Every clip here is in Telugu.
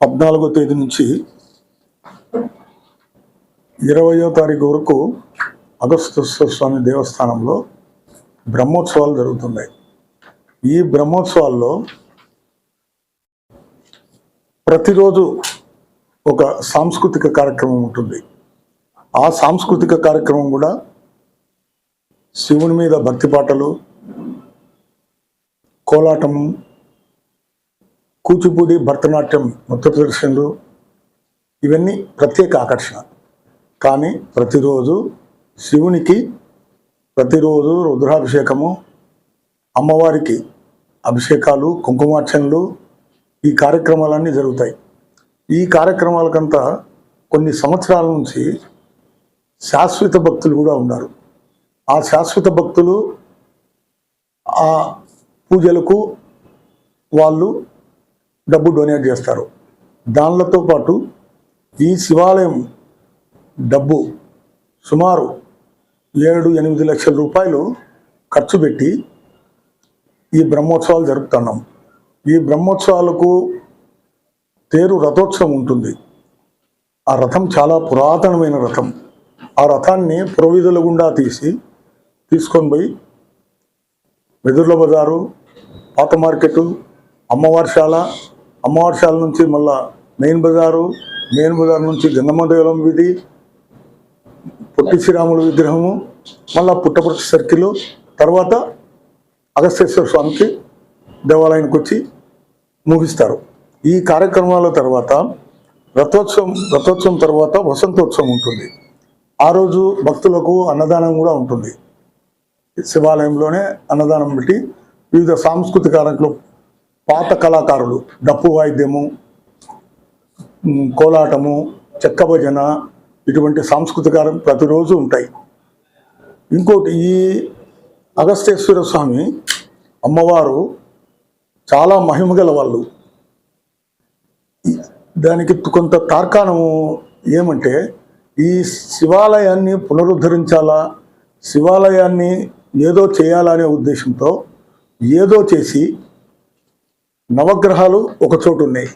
పద్నాలుగో తేదీ నుంచి ఇరవయో తారీఖు వరకు అగస్తేశ్వర స్వామి దేవస్థానంలో బ్రహ్మోత్సవాలు జరుగుతున్నాయి. ఈ బ్రహ్మోత్సవాల్లో ప్రతిరోజు ఒక సాంస్కృతిక కార్యక్రమం ఉంటుంది. ఆ సాంస్కృతిక కార్యక్రమం కూడా శివుని మీద భక్తి పాటలు కోలాటము కూచిపూడి భరతనాట్యం నృత్య ప్రదర్శనలు ఇవన్నీ ప్రత్యేక ఆకర్షణ. కానీ ప్రతిరోజు శివునికి ప్రతిరోజు రుద్రాభిషేకము అమ్మవారికి అభిషేకాలు కుంకుమార్చనలు ఈ కార్యక్రమాలన్నీ జరుగుతాయి. ఈ కార్యక్రమాలకంతా కొన్ని సంవత్సరాల నుంచి శాశ్వత భక్తులు కూడా ఉన్నారు. ఆ శాశ్వత భక్తులు ఆ పూజలకు వాళ్ళు డబ్బు డొనేట్ చేస్తారు. దానిలతో పాటు ఈ శివాలయం డబ్బు సుమారు ఏడు ఎనిమిది లక్షల రూపాయలు ఖర్చు పెట్టి ఈ బ్రహ్మోత్సవాలు జరుపుతున్నాం. ఈ బ్రహ్మోత్సవాలకు తేరు రథోత్సవం ఉంటుంది. ఆ రథం చాలా పురాతనమైన రథం. ఆ రథాన్ని పురవీధుల గుండా తీసి తీసుకొని పోయి వెదుర్ల బజారు పాత మార్కెట్ అమ్మవారిశాల అమ్మవారిశాల నుంచి మళ్ళా మెయిన్ బజారు మెయిన్ బజార్ నుంచి గంగమ్మదేవలం వీధి పొట్టి శ్రీరాముల విగ్రహము మళ్ళా పుట్టపర్తి సర్కిల్ తర్వాత అగస్తేశ్వర స్వామికి దేవాలయానికి వచ్చి ముగిస్తారు. ఈ కార్యక్రమాల తర్వాత రథోత్సవం రథోత్సవం తర్వాత వసంతోత్సవం ఉంటుంది. ఆ రోజు భక్తులకు అన్నదానం కూడా ఉంటుంది. శివాలయంలోనే అన్నదానం పెట్టి వివిధ సాంస్కృతిక కార్యక్రమం పాత కళాకారులు డప్పు వాయిద్యము కోలాటము చెక్క భజన ఇటువంటి సాంస్కృతిక ప్రతిరోజు ఉంటాయి. ఇంకోటి ఈ అగస్తేశ్వర స్వామి అమ్మవారు చాలా మహిమగల వాళ్ళు. దానికి కొంత తార్కాణము ఏమంటే ఈ శివాలయాన్ని పునరుద్ధరించాలా శివాలయాన్ని ఏదో చేయాలనే ఉద్దేశంతో ఏదో చేసి నవగ్రహాలు ఒక చోటు ఉన్నాయి.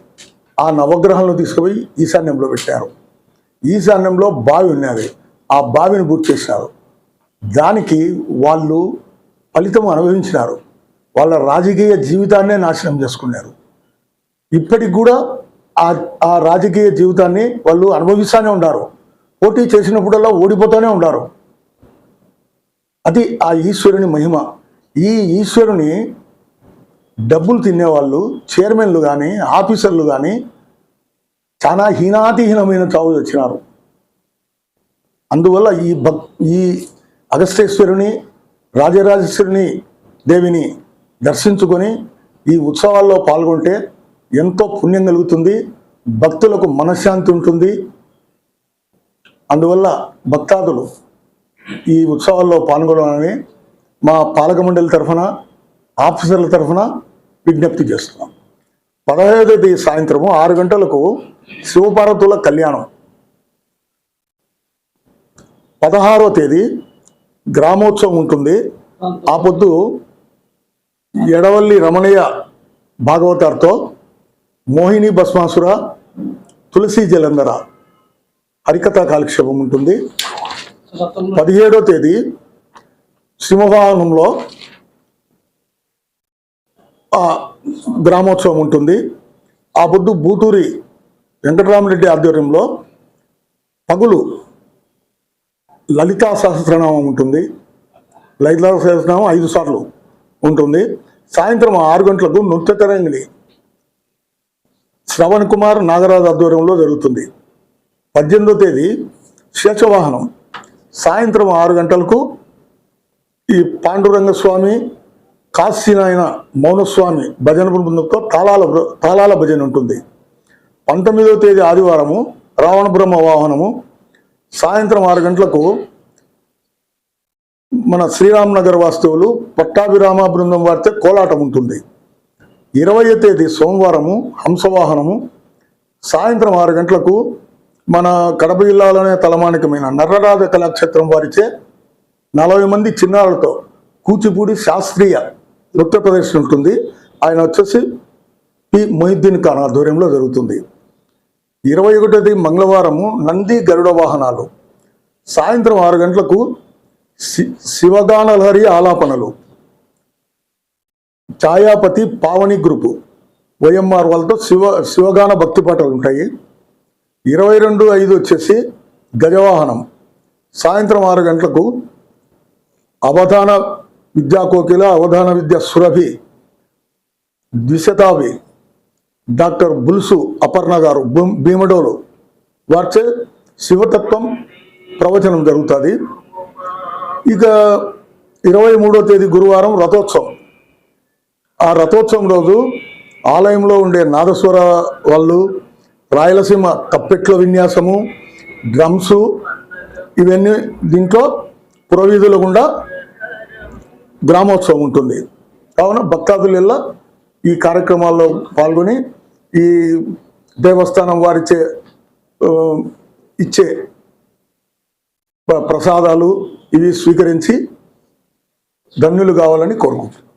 ఆ నవగ్రహాలను తీసుకుపోయి ఈశాన్యంలో పెట్టారు. ఈశాన్యంలో బావి ఉన్నది. ఆ బావిని పూర్తి చేసినారు దానికి వాళ్ళు ఫలితం అనుభవించినారు. వాళ్ళ రాజకీయ జీవితాన్నే నాశనం చేసుకున్నారు. ఇప్పటికి కూడా ఆ ఆ రాజకీయ జీవితాన్ని వాళ్ళు అనుభవిస్తూనే ఉన్నారు పోటీ చేసినప్పుడల్లా ఓడిపోతూనే ఉన్నారు అది ఆ ఈశ్వరుని మహిమ. ఈ ఈశ్వరుని డబ్బులు తినేవాళ్ళు చైర్మన్లు కానీ ఆఫీసర్లు కానీ చాలా హీనాతిహీనమైన చావు వచ్చినారు అందువల్ల ఈ భక్ ఈ అగస్తేశ్వరుని రాజరాజేశ్వరుని దేవిని దర్శించుకొని ఈ ఉత్సవాల్లో పాల్గొంటే ఎంతో పుణ్యం కలుగుతుంది భక్తులకు మనశ్శాంతి ఉంటుంది. అందువల్ల భక్తాదులు ఈ ఉత్సవాల్లో పాల్గొనాలని మా పాలక మండలి తరఫున ఆఫీసర్ల తరఫున విజ్ఞప్తి చేస్తున్నాం. పదహైదో తేదీ సాయంత్రము ఆరు గంటలకు శివపార్వతుల కళ్యాణం. పదహారో తేదీ గ్రామోత్సవం ఉంటుంది. ఆ పొద్దు ఎడవల్లి రమణయ్య భాగవతార్తో మోహిని భస్మాసుర తులసి జలంధర హరికథా కాలక్షేపం ఉంటుంది. పదిహేడో తేదీ సింహవాహనంలో గ్రామోత్సవం ఉంటుంది. ఆ పొద్దు బూటూరి వెంకటరామరెడ్డి ఆధ్వర్యంలో పగులు లలితా సహస్రనామం ఉంటుంది. లలితా సహస్రనామం ఐదు సార్లు ఉంటుంది. సాయంత్రం ఆరు గంటలకు నృత్య తరంగిణి శ్రవణ్ కుమార్ నాగరాజు ఆధ్వర్యంలో జరుగుతుంది. పద్దెనిమిదో తేదీ శేషవాహనం. సాయంత్రం ఆరు గంటలకు ఈ పాండురంగ స్వామి కాశీనాయన మౌనస్వామి భజన బృందంతో తాళాల తాళాల భజన ఉంటుంది. పంతొమ్మిదవ తేదీ ఆదివారము రావణ బ్రహ్మ వాహనము. సాయంత్రం ఆరు గంటలకు మన శ్రీరామనగర్ వాస్తువులు పట్టాభిరామ బృందం వారితే కోలాటం ఉంటుంది. ఇరవై తేదీ సోమవారము హంసవాహనము. సాయంత్రం ఆరు గంటలకు మన కడప జిల్లాలోనే తలమానికమైన నర్రరాజ కళాక్షేత్రం వారిచే నలభై మంది చిన్నారులతో కూచిపూడి శాస్త్రీయ నృత్య ప్రదర్శన ఉంటుంది. ఆయన వచ్చేసి పి. మొహిద్దీన్ ఖాన్ ఆధ్వర్యంలో జరుగుతుంది. ఇరవై ఒకటోది మంగళవారము నంది గరుడ వాహనాలు. సాయంత్రం ఆరు గంటలకు శి శివగానలహరి ఆలాపనలు. ఛాయాపతి పావని గ్రూపు. వైఎంఆర్ వాళ్ళతో శివ శివగాన భక్తి పాటలు ఉంటాయి. ఇరవై రెండు ఐదు వచ్చేసి గజవాహనం. సాయంత్రం ఆరు గంటలకు అవధాన విద్యా కోకిల అవధాన విద్య సురభి ద్విశతాభి డాక్టర్ బుల్సు అపర్ణ గారు భీమడోలు వారిచే శివతత్వం ప్రవచనం జరుగుతుంది. ఇక ఇరవై మూడో తేదీ గురువారం రథోత్సవం. ఆ రథోత్సవం రోజు ఆలయంలో ఉండే నాదస్వర వాళ్ళు రాయలసీమ తప్పెట్ల విన్యాసము డ్రమ్సు ఇవన్నీ దీంట్లో పురవీధుల గుండా గ్రామోత్సవం ఉంటుంది. కావున భక్తాదులెల్లా ఈ కార్యక్రమాల్లో పాల్గొని ఈ దేవస్థానం వారిచే ఇచ్చే ప్రసాదాలు ఇవి స్వీకరించి ధన్యులు కావాలని కోరుకుంటున్నాను